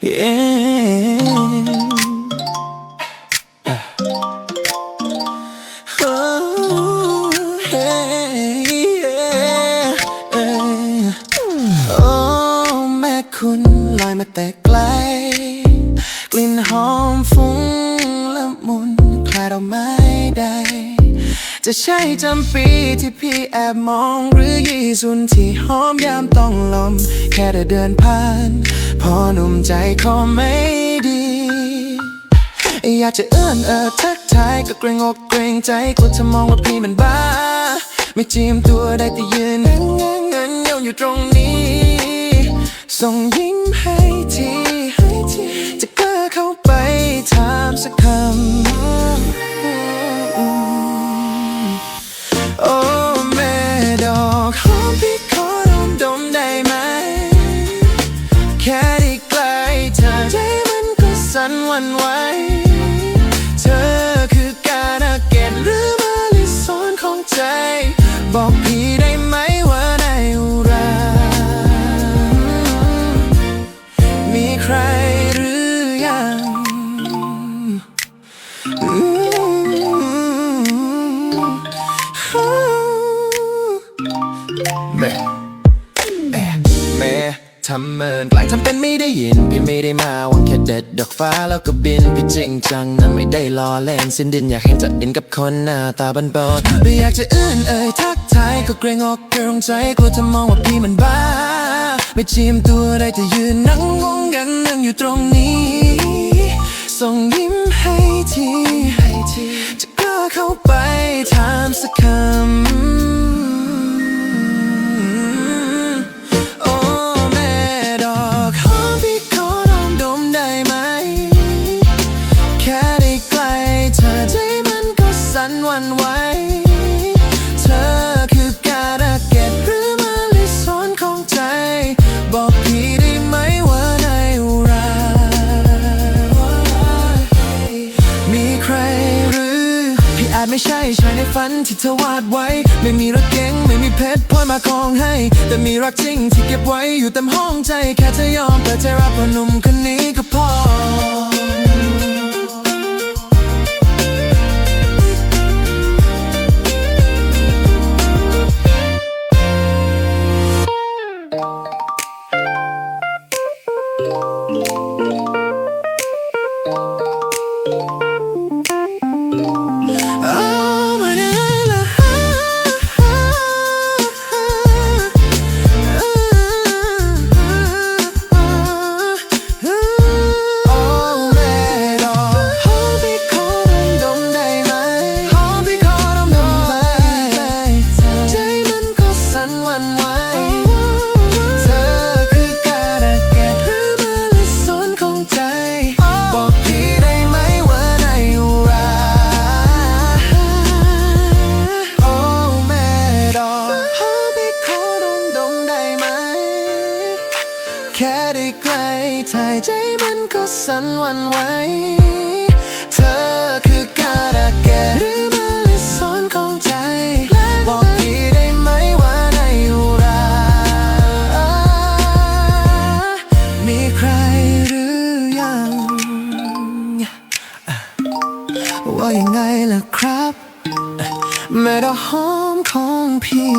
Oh, hey, yeah, yeah. โอ้แม่คุณลอยมาแต่ไกล กลิ่นหอมฟุ้งละมุนคล้ายดอกไม้ใดจะใช่จำปีที่พี่แอบมอง หรือยี่สุนที่หอมยามต้องลม แค่ได้เดินผ่าน อหนุ่มใจคอไม่ดี อยากจะเอื้อนเอ่อทักทายก็เกรงอกเกรงใจกลัวเธอมองว่าพี่มันบ้า ไม่จีมตัวได้แต่ยืนนั่งเงินเงินเงาอยู่ตรงนี้ ส่งยิ้มให้ที วันไหว เธอคือการอาเกตหรือมาลิซอนของใจ ทำเมินกลางทำเป็นไม่ได้ยิน พี่ไม่ได้มาหวังแค่เด็ดดอกฟ้าแล้วก็บิน พี่จริงจังนะไม่ได้ล้อเล่นสิ้นดินอยากเห็นจะอินกับคนหน้าตาบันบอนไม่อยากจะอื้อนเอ่ยทักทายก็เกรงอกเกรงใจกลัวจะมองว่าพี่มันบ้า ไม่จีมตัวได้แต่ยืนนั่งงงกันนั่งอยู่ตรงนี้ ส่งยิ้มให้ทีให้ทีจะกล้าเข้าไปถามสักคำ วันไหวเธอคือการะเกตหรือมาลิซอนของใจ บอกพี่ได้ไหมว่าในอุรา มีใครหรือ พี่อาจไม่ใช่ชายในฝันที่เธอวาดไว้ ไม่มีรถเก๋งไม่มีเพชรพลอยมาคองให้ แต่มีรักจริงที่เก็บไว้อยู่เต็มห้องใจ แค่เธอยอมเปิดใจรับว่าหนุ่มคนนี้ก็พอ แค่ได้ใกล้เธอใจมันก็สั่นวันไหวเธอคือการะเกหรือมาลิซอนของใจ บอกพี่ได้ไหมว่าในอุรา มีใครหรือยัง ว่ายังไงล่ะครับแม่ดอกหอมของพี่